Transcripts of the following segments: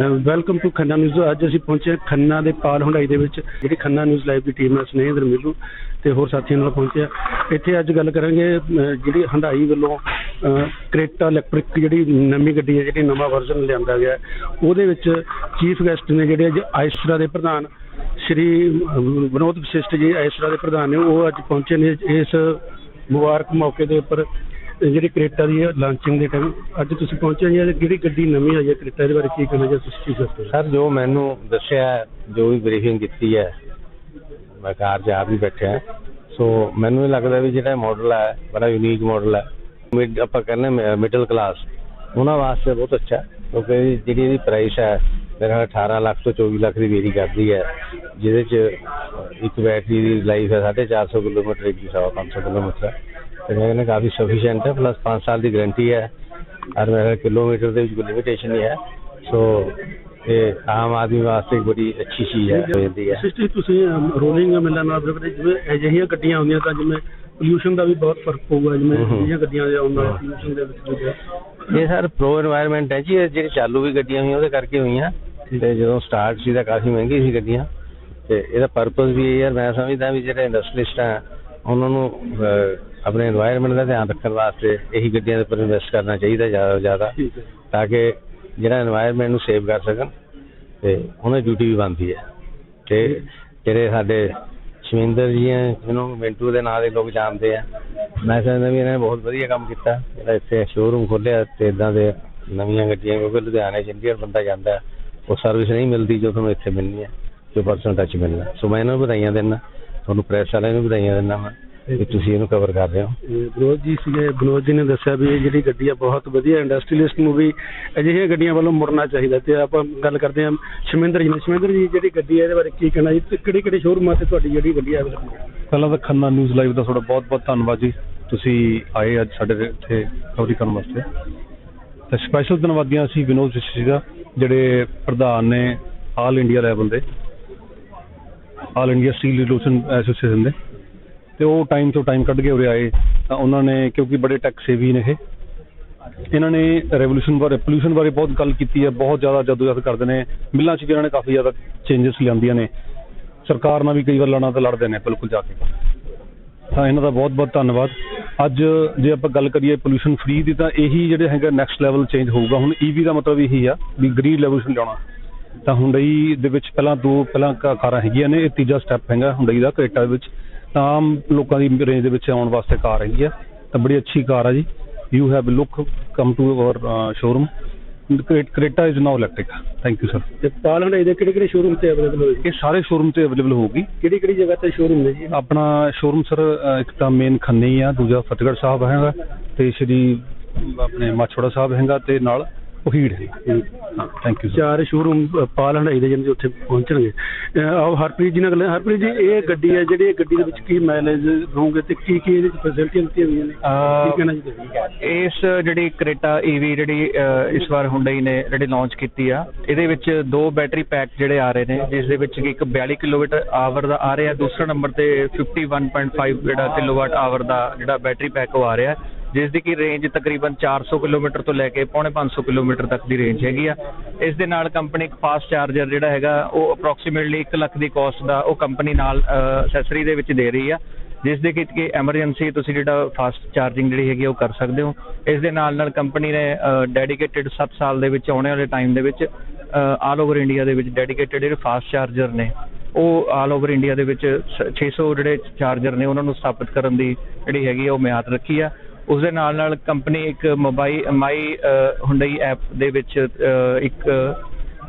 Welcome to Khanna news ਅੱਜ ਅਸੀਂ ਪਹੁੰਚੇ ਖੰਨਾ ਦੇ ਪਾਲ ਹੁੰਡਾਈ ਦੇ ਵਿੱਚ ਜਿਹੜੀ ਖੰਨਾ ਨਿਊਜ਼ ਲਾਈਵ ਦੀ ਟੀਮ ਹੈ ਸਨੇਹਿੰਦਰ ਮਿੱਲੂ ਤੇ ਹੋਰ ਸਾਥੀਆਂ ਨਾਲ ਪਹੁੰਚਿਆ ਇੱਥੇ ਅੱਜ ਗੱਲ ਕਰਾਂਗੇ ਜਿਹੜੀ ਹੰਡਾਈ ਵੱਲੋਂ ਅਹ, ਕ੍ਰੇਟਾ ਇਲੈਕਟ੍ਰਿਕ ਜਿਹੜੀ ਨਵੀਂ ਗੱਡੀ ਹੈ ਜਿਹੜੀ ਨਵਾਂ ਵਰਜ਼ਨ ਲਿਆਂਦਾ ਗਿਆ ਉਹਦੇ ਵਿੱਚ ਚੀਫ ਗੈਸਟ ਨੇ ਜਿਹੜੇ ਅੱਜ ਆਇਸਰਾ ਦੇ ਪ੍ਰਧਾਨ ਸ਼੍ਰੀ ਵਿਨੋਦ ਵਿਸ਼ਿਸ਼ਟ ਜੀ ਆਇਸਰਾ ਦੇ ਪ੍ਰਧਾਨ ਨੇ ਉਹ ਅੱਜ ਪਹੁੰਚੇ ਨੇ ਇਸ ਮੁਬਾਰਕ ਮੌਕੇ ਦੇ ਉੱਪਰ। ਜਿਹੜੀ ਕ੍ਰੇਟਾ ਦੀ ਲਾਂਚਿੰਗ ਦੇ ਟਾਈਮ ਅੱਜ ਤੁਸੀਂ ਪਹੁੰਚੇ ਜੀ ਜਿਹੜੀ ਗੱਡੀ ਨਵੀਂ ਆਈ ਹੈ ਕ੍ਰੇਟਾ ਇਹਦੇ ਬਾਰੇ ਕੀ ਕਹਿਣਾ ਜਾਂ ਤੁਸੀਂ ਕੀ ਕਰਦੇ ਸਰ ਜੋ ਮੈਨੂੰ ਦੱਸਿਆ ਹੈ, ਜੋ ਵੀ ਬਰੀਫਿੰਗ ਕੀਤੀ ਹੈ ਮੈਂ ਕਾਰ 'ਚ ਆਪ ਹੀ ਬੈਠਿਆ ਸੋ ਮੈਨੂੰ ਇਹ ਲੱਗਦਾ ਵੀ ਜਿਹੜਾ ਮਾਡਲ ਹੈ ਬੜਾ ਯੂਨੀਕ ਮਾਡਲ ਹੈ ਮਿਡ ਆਪਾਂ ਕਹਿੰਦੇ ਮਿਡਲ ਕਲਾਸ ਉਹਨਾਂ ਵਾਸਤੇ ਬਹੁਤ ਅੱਛਾ ਹੈ, ਕਿਉਂਕਿ ਜਿਹੜੀ ਇਹਦੀ ਪ੍ਰਾਈਸ ਹੈ ਮੇਰਾ ਖਿਆਲ 18 ਲੱਖ ਤੋਂ 24 ਲੱਖ ਦੀ ਵੇਰੀ ਕਰਦੀ ਹੈ। ਜਿਹਦੇ 'ਚ ਇੱਕ ਬੈਟਰੀ ਦੀ ਲਾਈਫ ਹੈ 450 ਕਿਲੋਮੀਟਰ ਇੱਕ ਦੀ 500 ਕਿਲੋਮੀਟਰ। ਹੈ ਤੇ ਮੈਂ ਕਹਿੰਦਾ ਕਾਫੀ ਸਫੀਸ਼ੀਐਂਟ ਹੈ ਪਲੱਸ 5 ਸਾਲ ਦੀ ਗਰੰਟੀ ਹੈ। ਔਰ ਮੇਰਾ ਕਿਲੋਮੀਟਰ ਦੇ ਵਿੱਚ ਕੋਈ ਲਿਮਿਟੇਸ਼ਨ ਨਹੀਂ ਹੈ। ਸੋ ਇਹ ਆਮ ਆਦਮੀ ਵਾਸਤੇ ਬੜੀ ਅੱਛੀ ਚੀਜ਼ ਹੈ ਹੁੰਦੀ ਹੈ। ਸਿਸਟਰ ਤੁਸੀਂ ਰੋਲਿੰਗ ਮਿਲਣ ਨਾਲ ਜਿਵੇਂ ਅਜਿਹੀਆਂ ਗੱਡੀਆਂ ਹੁੰਦੀਆਂ ਤਾਂ ਜਿਵੇਂ ਪੋਲੂਸ਼ਨ ਦਾ ਵੀ ਬਹੁਤ ਫ਼ਰਕ ਪਊਗਾ ਜਿਵੇਂ ਜਿਹੜੀਆਂ ਗੱਡੀਆਂ ਦੇ ਆਉਣ ਪੋਲੂਸ਼ਨ ਦੇ ਵਿੱਚ ਵੀ ਇਹ ਸਰ ਪ੍ਰੋ এনवायरमेंट ਹੈ ਜੀ ਜਿਹੜੇ ਚਾਲੂ ਵੀ ਗੱਡੀਆਂ ਹੋਈਆਂ ਉਹਦੇ ਕਰਕੇ ਹੋਈਆਂ। ਤੇ ਜਦੋਂ ਸਟਾਰਟ ਸੀ ਤਾਂ ਕਾਫੀ ਮਹਿੰਗੀ ਸੀ ਗੱਡੀਆਂ। ਤੇ ਇਹਦਾ ਪਰਪਸ ਵੀ ਇਹ ਯਾਰ ਮੈਂ ਸਮਝਦਾ ਵੀ ਜਿਹੜੇ ਇੰਡਸਟਰੀਸਟ ਆ ਉਹਨਾਂ ਨੂੰ ਆਪਣੇ এনवायरमेंट ਦਾ ਧਿਆਨ ਰੱਖਣ ਵਾਸਤੇ ਇਹੀ ਗੱਡੀਆਂ ਦੇ ਉੱਪਰ ਇਨਵੈਸਟ ਕਰਨਾ ਚਾਹੀਦਾ ਜ਼ਿਆਦਾ ਤੋਂ ਜ਼ਿਆਦਾ ਤਾਂ ਕਿ ਜਿਹੜਾ এনवायरमेंट ਨੂੰ ਸੇਵ ਕਰ ਸਕਣ ਤੇ ਉਹਨਾਂ ਦੀ ਡਿਊਟੀ ਵੀ ਬਣਦੀ ਹੈ। ਤੇ ਜਿਹੜੇ ਸਾਡੇ ਸ਼ਵਿੰਦਰ ਜੀ ਹੈ ਜਿਹਨੂੰ ਮਿੰਟੂ ਦੇ ਨਾਂ ਦੇ ਲੋਕ ਜਾਣਦੇ ਆ ਮੈਂ ਸਮਝਦਾ ਵੀ ਇਹਨਾਂ ਨੇ ਬਹੁਤ ਵਧੀਆ ਕੰਮ ਕੀਤਾ। ਜਿਹੜਾ ਇੱਥੇ ਸ਼ੋਰੂਮ ਖੋਲਿਆ ਤੇ ਇਦਾਂ ਦੇ ਨਵੀਆਂ ਗੱਡੀਆਂ ਕਿਉਂਕਿ ਲੁਧਿਆਣੇ ਚੰਡੀਗੜ੍ਹ ਬੰਦਾ ਜਾਂਦਾ ਉਹ ਸਰਵਿਸ ਨਹੀਂ ਮਿਲਦੀ ਜੋ ਤੁਹਾਨੂੰ ਇੱਥੇ ਮਿਲਣੀ ਹੈ ਜੋ ਪਰਸਨਲ ਟੱਚ ਮਿਲਣਾ। ਸੋ ਮੈਂ ਇਹਨਾਂ ਨੂੰ ਵਧਾਈਆਂ ਦਿੰਦਾ। ਤੁਹਾਨੂੰ ਪ੍ਰੈਸ ਵਾਲਿਆਂ ਨੂੰ ਵਧਾਈਆਂ ਦਿੰਦਾ ਮੈਂ ਕਿ ਤੁਸੀਂ ਇਹਨੂੰ ਕਵਰ ਕਰ ਰਹੇ ਹੋ। ਵਿਨੋਦ ਜੀ ਸੀਗੇ ਵਿਨੋਦ ਜੀ ਨੇ ਦੱਸਿਆ ਵੀ ਇਹ ਜਿਹੜੀ ਗੱਡੀ ਆ ਬਹੁਤ ਵਧੀਆ ਇੰਡਸਟਰੀਲਿਸਟ ਨੂੰ ਵੀ ਅਜਿਹੀਆਂ ਗੱਡੀਆਂ ਵੱਲੋਂ ਮੁੜਨਾ ਚਾਹੀਦਾ ਤੇ ਆਪਾਂ ਗੱਲ ਕਰਦੇ ਹਾਂ ਸ਼ਮਿੰਦਰ ਜੀ ਨੇ ਸ਼ਮਿੰਦਰ ਜੀ ਜਿਹੜੀ ਗੱਡੀ ਹੈ ਇਹਦੇ ਬਾਰੇ ਕੀ ਕਹਿਣਾ ਜੀ? ਤੇ ਕਿਹੜੇ ਕਿਹੜੇ ਸ਼ੋਰੂਮਾਂ ਤੇ ਤੁਹਾਡੀ ਜਿਹੜੀ ਗੱਡੀ ਅਵੇਲੇਬਲ ਹੈ ਪਹਿਲਾਂ ਤਾਂ ਖੰਨਾ ਨਿਊਜ਼ ਲਾਈਵ ਦਾ ਤੁਹਾਡਾ ਬਹੁਤ-ਬਹੁਤ ਧੰਨਵਾਦ ਜੀ। ਤੁਸੀਂ ਆਏ ਅੱਜ ਸਾਡੇ ਇੱਥੇ ਕਵਰੀ ਕਰਨ ਵਾਸਤੇ। ਤੇ ਸਪੈਸ਼ਲ ਧੰਨਵਾਦੀਆਂ ਅਸੀਂ ਵਿਨੋਦ ਵਿਸ਼ੀ ਦਾ ਜਿਹੜੇ ਪ੍ਰਧਾਨ ਨੇ ਆਲ ਇੰਡੀਆ ਲੈਵਲ ਦੇ all India steel revolution association ਦੇ। ਤੇ ਉਹ ਟਾਈਮ ਤੋਂ ਟਾਈਮ ਕੱਢ ਕੇ ਉਰੇ ਆਏ। ਤਾਂ ਉਹਨਾਂ ਨੇ, ਕਿਉਂਕਿ ਬੜੇ ਟੈਕ ਸੇਵੀ ਨੇ ਇਹ, ਇਹਨਾਂ ਨੇ ਰੈਵੋਲੂਸ਼ਨ ਬਾਰੇ ਪੋਲੂਸ਼ਨ ਬਾਰੇ ਬਹੁਤ ਗੱਲ ਕੀਤੀ ਹੈ। ਬਹੁਤ ਜ਼ਿਆਦਾ ਜਦੋਜਹਦ ਕਰਦੇ ਨੇ। ਮਿੱਲਾਂ 'ਚ ਵੀ ਇਹਨਾਂ ਨੇ ਕਾਫੀ ਜ਼ਿਆਦਾ ਚੇਂਜਸ ਲਿਆਂਦੀਆਂ ਨੇ। ਸਰਕਾਰ ਨਾਲ ਵੀ ਕਈ ਵਾਰ ਲੜਨਾ ਤਾਂ ਲੜਦੇ ਨੇ ਬਿਲਕੁਲ ਜਾ ਕੇ। ਤਾਂ ਇਹਨਾਂ ਦਾ ਬਹੁਤ ਬਹੁਤ ਧੰਨਵਾਦ। ਅੱਜ ਜੇ ਆਪਾਂ ਗੱਲ ਕਰੀਏ ਪੋਲੂਸ਼ਨ ਫ੍ਰੀ ਦੀ ਤਾਂ ਇਹੀ ਜਿਹੜੇ ਹੈਗਾ ਨੈਕਸਟ ਲੈਵਲ ਚੇਂਜ ਹੋਊਗਾ। ਹੁਣ ਈਵੀ ਦਾ ਮਤਲਬ ਇਹੀ ਆ ਵੀ ਗ੍ਰੀਨ ਰੈਵੋਲੂਸ਼ਨ ਲਿਆਉਣਾ। ਤਾਂ ਹੁੰਡਈ ਦੇ ਵਿੱਚ ਪਹਿਲਾਂ ਦੋ ਪਹਿਲਾਂ ਕਾ- ਕਾਰਾਂ ਹੈਗੀਆਂ ਨੇ ਇਹ ਤੀਜਾ ਸਟੈਪ ਹੈਗਾ ਹੁੰਡਈ ਦਾ ਕ੍ਰੇਟਾ ਦੇ ਵਿੱਚ। ਤਾਂ ਆਮ ਲੋਕਾਂ ਦੀ ਰੇਂਜ ਦੇ ਵਿੱਚ ਆਉਣ ਵਾਸਤੇ ਕਾਰ ਹੈਗੀ ਆ। ਤਾਂ ਬੜੀ ਅੱਛੀ ਕਾਰ ਆ ਜੀ। You have look come to our showroom Creta is now electric thank you sir ਤੇ ਪਾਲ ਹੁੰਡਾਈ ਦੇ ਕਿਹੜੇ ਕਿਹੜੇ ਸ਼ੋਰੂਮ ਤੇ ਅਵੇਲੇਬਲ ਹੋਏ ਇਹ ਸਾਰੇ ਸ਼ੋਰੂਮ ਤੇ ਅਵੇਲੇਬਲ ਹੋਊਗੀ। ਕਿਹੜੀ ਕਿਹੜੀ ਜਗ੍ਹਾ ਤੇ ਸ਼ੋਰੂਮ ਨੇ ਜੀ? ਆਪਣਾ ਸ਼ੋਰੂਮ ਸਰ ਇੱਕ ਤਾਂ ਮੇਨ ਖੰਨੇ ਹੀ ਆ ਦੂਜਾ ਫਤਿਹਗੜ੍ਹ ਸਾਹਿਬ ਹੈਗਾ ਤੇ ਸ਼੍ਰੀ ਆਪਣੇ ਮਾਛੋੜਾ ਸਾਹਿਬ ਹੈਗਾ ਤੇ ਨਾਲ ਹੈ। ਹਾਂ ਥੈਂਕ ਯੂ ਚਾਰ ਸ਼ੋਰੂਮ ਪਾਲ ਹੰਡਾਈ ਦੇ ਜਿਹਨਾਂ ਉੱਥੇ ਪਹੁੰਚਣਗੇ। ਅਹ ਆਓ ਹਰਪ੍ਰੀਤ ਜੀ ਨਾਲ ਗੱਲ ਹਰਪ੍ਰੀਤ ਜੀ ਇਹ ਗੱਡੀ ਹੈ ਜਿਹੜੀ ਇਹ ਗੱਡੀ ਦੇ ਵਿੱਚ ਕੀ ਮਾਈਲੇਜ ਰਹੋਗੇ ਤੇ ਕੀ ਕੀ ਇਹਦੇ ਵਿੱਚ ਫੈਸਿਲਿਟੀਆਂ ਦਿੱਤੀਆਂ ਹੋਈਆਂ ਨੇ ਕੀ ਕਹਿਣਾ ਜੀ ਇਸ ਜਿਹੜੀ ਕ੍ਰੇਟਾ ਈਵੀ ਜਿਹੜੀ ਅਹ, ਇਸ ਵਾਰ ਹੁੰਡਈ ਨੇ ਜਿਹੜੀ ਲਾਂਚ ਕੀਤੀ ਆ ਇਹਦੇ ਵਿੱਚ ਦੋ ਬੈਟਰੀ ਪੈਕ ਜਿਹੜੇ ਆ ਰਹੇ ਨੇ ਜਿਸ ਦੇ ਵਿੱਚ ਕਿ ਇੱਕ 42 ਕਿਲੋਵਾਟ ਆਵਰ ਦਾ ਆ ਰਿਹਾ ਦੂਸਰਾ ਨੰਬਰ ਤੇ 51.5 ਜਿਹੜਾ ਕਿਲੋਵਾਟ ਆਵਰ ਦਾ ਜਿਹੜਾ ਬੈਟਰੀ ਪੈਕ ਉਹ ਆ ਰਿਹਾ। ਜਿਸ ਦੀ ਕੀ ਰੇਂਜ ਤਕਰੀਬਨ 400 ਕਿਲੋਮੀਟਰ ਤੋਂ ਲੈ ਕੇ ਪੌਣੇ 500 ਕਿਲੋਮੀਟਰ ਤੱਕ ਦੀ ਰੇਂਜ ਹੈਗੀ ਆ। ਇਸ ਦੇ ਨਾਲ ਕੰਪਨੀ ਇੱਕ ਫਾਸਟ ਚਾਰਜਰ ਜਿਹੜਾ ਹੈਗਾ, ਉਹ ਅਪਰੋਕਸੀਮੇਟਲੀ 1 ਲੱਖ ਦੀ ਕਾਸਟ ਦਾ ਉਹ ਕੰਪਨੀ ਨਾਲ ਅਸੈਸਰੀ ਦੇ ਵਿੱਚ ਦੇ ਰਹੀ ਆ। ਜਿਸ ਦੇ ਕਿ ਐਮਰਜੈਂਸੀ ਤੁਸੀਂ ਜਿਹੜਾ ਫਾਸਟ ਚਾਰਜਿੰਗ ਜਿਹੜੀ ਹੈਗੀ ਆ, ਉਹ ਕਰ ਸਕਦੇ ਹੋ। ਇਸ ਦੇ ਨਾਲ ਨਾਲ ਕੰਪਨੀ ਨੇ ਡੈਡੀਕੇਟਿਡ 7 ਸਾਲ ਦੇ ਵਿੱਚ ਆਉਣੇ ਵਾਲੇ ਟਾਈਮ ਦੇ ਵਿੱਚ ਆਲ ਓਵਰ ਇੰਡੀਆ ਦੇ ਵਿੱਚ ਡੈਡੀਕੇਟਿਡ ਜਿਹੜੇ ਫਾਸਟ ਚਾਰਜਰ ਨੇ, ਉਹ ਆਲ ਓਵਰ ਇੰਡੀਆ ਦੇ ਵਿੱਚ ਸ- 600 ਜਿਹੜੇ ਚਾਰਜਰ ਨੇ, ਉਹਨਾਂ ਨੂੰ ਸਥਾਪਿਤ ਕਰਨ ਦੀ ਜਿਹੜੀ ਹੈਗੀ ਆ, ਉਹ ਮਿਆਦ ਰੱਖੀ ਆ। ਉਸ ਦੇ ਨਾਲ ਨਾਲ ਕੰਪਨੀ ਇੱਕ ਮੋਬਾਈਲ, ਮਾਈ ਹੁੰਡਈ ਐਪ ਦੇ ਵਿੱਚ ਇੱਕ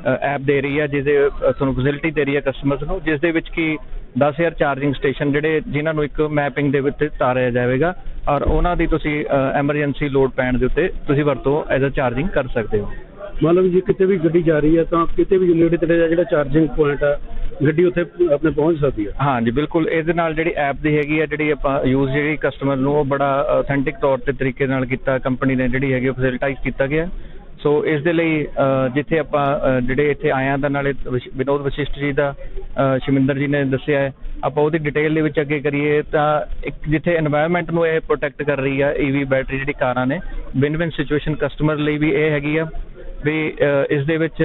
ਐਪ ਦੇ ਰਹੀ ਹੈ ਜਿਹਦੇ ਤੁਹਾਨੂੰ ਫੈਸਿਲਿਟੀ ਦੇ ਰਹੀ ਹੈ ਕਸਟਮਰਸ ਨੂੰ, ਜਿਸ ਦੇ ਵਿੱਚ ਕਿ 10000 ਚਾਰਜਿੰਗ ਸਟੇਸ਼ਨ ਜਿਹੜੇ ਜਿਨ੍ਹਾਂ ਨੂੰ ਇੱਕ ਮੈਪਿੰਗ ਦੇ ਵਿੱਚ ਤਾਰਿਆ ਜਾਵੇਗਾ, ਔਰ ਉਹਨਾਂ ਦੀ ਤੁਸੀਂ ਐਮਰਜੈਂਸੀ ਲੋਡ ਪੈਣ ਦੇ ਉੱਤੇ ਤੁਸੀਂ ਵਰਤੋਂ ਐਜ਼ ਅ ਚਾਰਜਿੰਗ ਕਰ ਸਕਦੇ ਹੋ। ਮੰਨ ਲਓ ਜੇ ਕਿਤੇ ਵੀ ਗੱਡੀ ਜਾ ਰਹੀ ਹੈ ਤਾਂ ਕਿਤੇ ਵੀ ਨੇੜੇ ਤੇੜੇ ਦਾ ਜਿਹੜਾ ਚਾਰਜਿੰਗ ਪੁਆਇੰਟ ਆ ਗੱਡੀ ਉੱਥੇ ਆਪਣੇ ਪਹੁੰਚ ਸਕਦੀ ਹੈ। ਹਾਂਜੀ, ਬਿਲਕੁਲ। ਇਹਦੇ ਨਾਲ ਜਿਹੜੀ ਐਪ ਦੀ ਹੈਗੀ ਆ, ਜਿਹੜੀ ਆਪਾਂ ਯੂਜ਼ ਜਿਹੜੀ ਕਸਟਮਰ ਨੂੰ ਉਹ ਬੜਾ ਆਥੈਂਟਿਕ ਤੌਰ ਤੇ ਤਰੀਕੇ ਨਾਲ ਕੀਤਾ ਕੰਪਨੀ ਨੇ ਜਿਹੜੀ ਹੈਗੀ ਫੈਸਿਲਿਟਾਈਜ਼ ਕੀਤਾ ਗਿਆ। ਸੋ ਇਸ ਦੇ ਲਈ ਜਿੱਥੇ ਆਪਾਂ ਜਿਹੜੇ ਇੱਥੇ ਆਇਆਂ ਤਾਂ ਨਾਲੇ ਵਿਨੋਦ ਵਸ਼ਿਸ਼ਟ ਜੀ ਦਾ ਸ਼ਮਿੰਦਰ ਜੀ ਨੇ ਦੱਸਿਆ ਹੈ, ਆਪਾਂ ਉਹਦੀ ਡਿਟੇਲ ਦੇ ਵਿੱਚ ਅੱਗੇ ਕਰੀਏ, ਤਾਂ ਇੱਕ ਜਿੱਥੇ এনवायरमेंट ਨੂੰ ਇਹ ਪ੍ਰੋਟੈਕਟ ਕਰ ਰਹੀ ਆ ਈਵੀ ਬੈਟਰੀ ਜਿਹੜੀ ਕਾਰਾਂ ਨੇ ਵਿਨ-ਵਿਨ ਸਿਚੁਏਸ਼ਨ ਕਸਟਮਰ ਲਈ ਵੀ ਇਹ ਹੈਗੀ ਆ, ਵੀ ਇਸ ਦੇ ਵਿੱਚ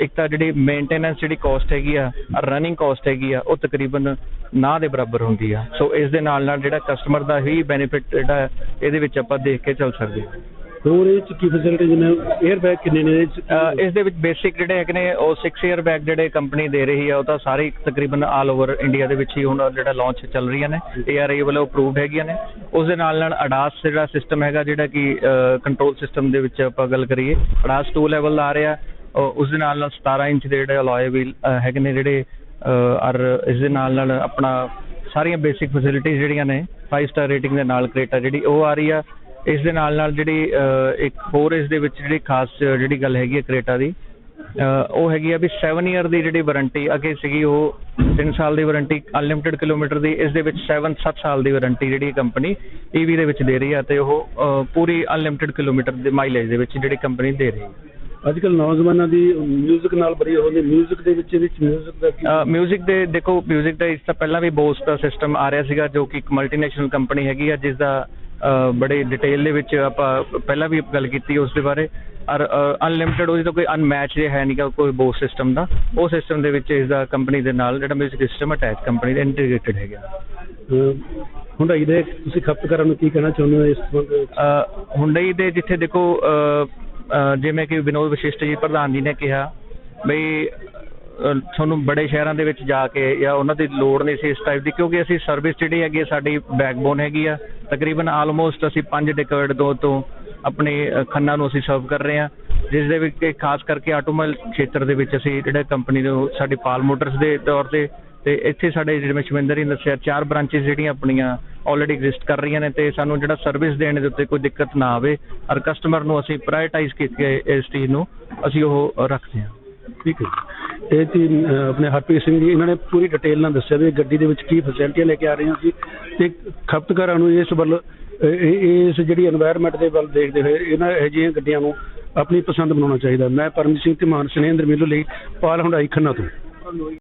ਇੱਕ ਤਾਂ ਜਿਹੜੀ ਮੇਨਟੇਨੈਂਸ ਜਿਹੜੀ ਕਾਸਟ ਹੈਗੀ ਆ ਰਨਿੰਗ ਕਾਸਟ ਹੈਗੀ ਆ ਉਹ ਤਕਰੀਬਨ ਨਾ ਦੇ ਬਰਾਬਰ ਹੁੰਦੀ ਆ। ਸੋ ਇਸ ਦੇ ਨਾਲ ਨਾਲ ਜਿਹੜਾ ਕਸਟਮਰ ਦਾ ਹੀ ਬੈਨੀਫਿਟ ਜਿਹੜਾ ਇਹਦੇ ਵਿੱਚ ਆਪਾਂ ਦੇਖ ਕੇ ਚੱਲ ਸਕਦੇ ਹਾਂ। ਹੋਰ ਇਹ ਚ ਕੀ ਫੈਸਿਲਿਟੀਜ਼ ਨੇ 에ਅਰ ਬੈਗ ਕਿੰਨੇ ਨੇ ਇਸ ਦੇ ਵਿੱਚ ਬੇਸਿਕ ਜਿਹੜੇ ਹੈਗੇ ਨੇ ਉਹ 6 ਇਅਰ ਬੈਗ ਜਿਹੜੇ ਕੰਪਨੀ ਦੇ ਰਹੀ ਆ ਉਹ ਤਾਂ ਸਾਰੇ ਤਕਰੀਬਨ ਆਲ ਓਵਰ ਇੰਡੀਆ ਦੇ ਵਿੱਚ ਹੀ ਹੁਣ ਜਿਹੜਾ ਲਾਂਚ ਚੱਲ ਰਹੀਆਂ ਨੇ ARA ਵੱਲੋਂ ਅਪਰੂਵਡ ਹੈਗੀਆਂ ਨੇ। ਉਸ ਦੇ ਨਾਲ ਨਾਲ ਅਡਾਸ ਜਿਹੜਾ ਸਿਸਟਮ ਹੈਗਾ ਜਿਹੜਾ ਕਿ ਕੰਟਰੋਲ ਸਿਸਟਮ ਦੇ ਵਿੱਚ ਆਪਾਂ ਗੱਲ ਕਰੀਏ ਅਡਾਸ 2 ਲੈਵਲ ਆ ਰਿਹਾ। ਉਸ ਦੇ ਨਾਲ ਨਾਲ 17 ਇੰਚ ਦੇ ਜਿਹੜੇ ਅਲੋਏ ਵੀਲ ਹੈਗੇ ਨੇ ਜਿਹੜੇ ਔਰ ਇਸ ਦੇ ਨਾਲ ਨਾਲ ਆਪਣਾ ਸਾਰੀਆਂ ਬੇਸਿਕ ਫੈਸਿਲਿਟੀਆਂ ਜਿਹੜੀਆਂ ਨੇ 5 ਸਟਾਰ ਰੇਟਿੰਗ ਦੇ ਨਾਲ ਕ੍ਰੇਟਾ ਜਿਹੜੀ ਉਹ ਆ ਰਹੀ ਆ। ਇਸ ਦੇ ਨਾਲ ਨਾਲ ਜਿਹੜੀ ਇੱਕ ਹੋਰ ਇਸ ਦੇ ਵਿੱਚ ਜਿਹੜੀ ਖਾਸ ਜਿਹੜੀ ਗੱਲ ਹੈਗੀ ਹੈ ਕ੍ਰੇਟਾ ਦੀ ਉਹ ਹੈਗੀ ਆ ਵੀ 7 ਇਅਰ ਦੀ ਜਿਹੜੀ ਵਾਰੰਟੀ ਅੱਗੇ ਸੀਗੀ ਉਹ 3 ਸਾਲ ਦੀ ਵਾਰੰਟੀ ਅਨਲਿਮਿਟਿਡ ਕਿਲੋਮੀਟਰ ਦੀ, ਇਸ ਦੇ ਵਿੱਚ 7 7 ਸਾਲ ਦੀ ਵਾਰੰਟੀ ਜਿਹੜੀ ਕੰਪਨੀ ਈਵੀ ਦੇ ਵਿੱਚ ਦੇ ਰਹੀ ਆ ਤੇ ਉਹ ਪੂਰੀ ਅਨਲਿਮਿਟਿਡ ਕਿਲੋਮੀਟਰ ਦੇ ਮਾਈਲੇਜ ਦੇ ਵਿੱਚ ਜਿਹੜੀ ਕੰਪਨੀ ਦੇ ਰਹੀ ਹੈ ਅੱਜ ਕੱਲ ਨੌਜਵਾਨਾਂ ਦੀ 뮤직 ਨਾਲ ਬੜੀ ਹੋ ਗਈ 뮤직 ਦੇ ਵਿੱਚ ਵਿੱਚ 뮤직 ਦਾ ਕੀ ਮਿਊਜ਼ਿਕ ਦੇ ਦੇਖੋ ਮਿਊਜ਼ਿਕ ਦਾ ਇਸ ਤੋਂ ਪਹਿਲਾਂ ਵੀ ਬੋਸ ਦਾ ਸਿਸਟਮ ਆ ਰਿਹਾ ਸੀਗਾ ਜੋ ਕਿ ਇੱਕ ਮਲਟੀਨੈਸ਼ਨਲ ਕੰਪਨੀ ਹੈਗੀ ਆ ਜਿਸ ਦਾ ਅਹ, ਬੜੇ ਡਿਟੇਲ ਦੇ ਵਿੱਚ ਆਪਾਂ ਪਹਿਲਾਂ ਵੀ ਗੱਲ ਕੀਤੀ ਉਸ ਦੇ ਬਾਰੇ ਔਰ ਅਨਲਿਮਿਟਿਡ ਉਹਦੀ ਤਾਂ ਕੋਈ ਅਨਮੈਚ ਹੈ ਨਹੀਂਗਾ ਕੋਈ ਬੋਸ ਸਿਸਟਮ ਦਾ ਉਹ ਸਿਸਟਮ ਦੇ ਵਿੱਚ ਇਸ ਦਾ ਕੰਪਨੀ ਦੇ ਨਾਲ ਜਿਹੜਾ ਮਿਊਜ਼ਿਕ ਸਿਸਟਮ ਅਟੈਚ ਕੰਪਨੀ ਦੇ ਇੰਟੀਗ੍ਰੇਟਡ ਹੈਗਾ ਹੁੰਡਾਈ ਦੇ ਤੁਸੀਂ ਖਪਤਕਾਰਾਂ ਨੂੰ ਕੀ ਕਹਿਣਾ ਚਾਹੁੰਦੇ ਹੋ ਇਸ ਸੰਬੰਧ ਵਿੱਚ ਅ, ਹੁੰਡਈ ਦੇ ਜਿੱਥੇ ਦੇਖੋ ਅ, ਅ, ਜਿਵੇਂ ਕਿ ਵਿਨੋਦ ਵਸ਼ਿਸ਼ਟ ਜੀ ਪ੍ਰਧਾਨ ਜੀ ਨੇ ਕਿਹਾ ਬਈ ਤੁਹਾਨੂੰ ਬੜੇ ਸ਼ਹਿਰਾਂ ਦੇ ਵਿੱਚ ਜਾ ਕੇ ਜਾਂ ਉਹਨਾਂ ਦੀ ਲੋੜ ਨਹੀਂ ਸੀ ਇਸ ਟਾਈਪ ਦੀ ਕਿਉਂਕਿ ਅਸੀਂ ਸਰਵਿਸ ਜਿਹੜੀ ਹੈਗੀ ਹੈ, ਸਾਡੀ ਬੈਕਬੋਨ ਹੈਗੀ ਆ। ਤਕਰੀਬਨ ਆਲਮੋਸਟ ਅਸੀਂ 5 ਡਿਕੇਡ ਤੋਂ ਤੋਂ ਆਪਣੇ ਖੰਨਾ ਨੂੰ ਅਸੀਂ ਸਰਵ ਕਰ ਰਹੇ ਹਾਂ ਜਿਸ ਦੇ ਵਿੱਚ ਖਾਸ ਕਰਕੇ ਆਟੋਮੋਬਾਈਲ ਖੇਤਰ ਦੇ ਵਿੱਚ ਅਸੀਂ ਜਿਹੜਾ ਕੰਪਨੀ ਨੂੰ ਸਾਡੀ ਪਾਲ ਮੋਟਰਸ ਦੇ ਤੌਰ ਤੇ ਤੇ ਇੱਥੇ ਸਾਡੇ ਜਿਵੇਂ ਸ਼ਵਿੰਦਰ ਜੀ ਨੇ ਦੱਸਿਆ, ਚਾਰ ਬ੍ਰਾਂਚਸ ਜਿਹੜੀਆਂ ਆਪਣੀਆਂ ਆਲਰੇਡੀ ਐਗਜ਼ਿਸਟ ਕਰ ਰਹੀਆਂ ਨੇ ਤੇ ਸਾਨੂੰ ਜਿਹੜਾ ਸਰਵਿਸ ਦੇਣ ਦੇ ਉੱਤੇ ਕੋਈ ਦਿੱਕਤ ਨਾ ਆਵੇ, ਔਰ ਕਸਟਮਰ ਨੂੰ ਅਸੀਂ ਪ੍ਰਾਇਰਟਾਈਜ਼ ਕੀਤੇ ਇਸ ਚੀਜ਼ ਨੂੰ ਅਸੀਂ ਉਹ ਰੱਖਦੇ ਹਾਂ। ਠੀਕ ਹੈ। ਇਹ ਜੀ ਆਪਣੇ ਹਰਪ੍ਰੀਤ ਸਿੰਘ ਜੀ, ਇਹਨਾਂ ਨੇ ਪੂਰੀ ਡਿਟੇਲ ਨਾਲ ਦੱਸਿਆ ਵੀ ਗੱਡੀ ਦੇ ਵਿੱਚ ਕੀ ਫੈਸਿਲਿਟੀਆਂ ਲੈ ਕੇ ਆ ਰਹੇ ਹਾਂ ਅਸੀਂ ਤੇ ਖਪਤਕਾਰਾਂ ਨੂੰ ਇਸ ਵੱਲ ਇਸ ਜਿਹੜੀ এনवायरमेंट ਦੇ ਵੱਲ ਦੇਖਦੇ ਹੋਏ ਇਹਨਾਂ ਇਹ ਜਿਹੀਆਂ ਗੱਡੀਆਂ ਨੂੰ ਆਪਣੀ ਪਸੰਦ ਬਣਾਉਣਾ ਚਾਹੀਦਾ। ਮੈਂ ਪਰਮਜੀਤ ਸਿੰਘ ਤੇ ਮਾਨ ਸਨੇਂਦਰ ਮਿਲੋ ਲਈ ਪਾਲ ਹੁੰਡਾਈ ਖੰਨਾ ਤੋਂ।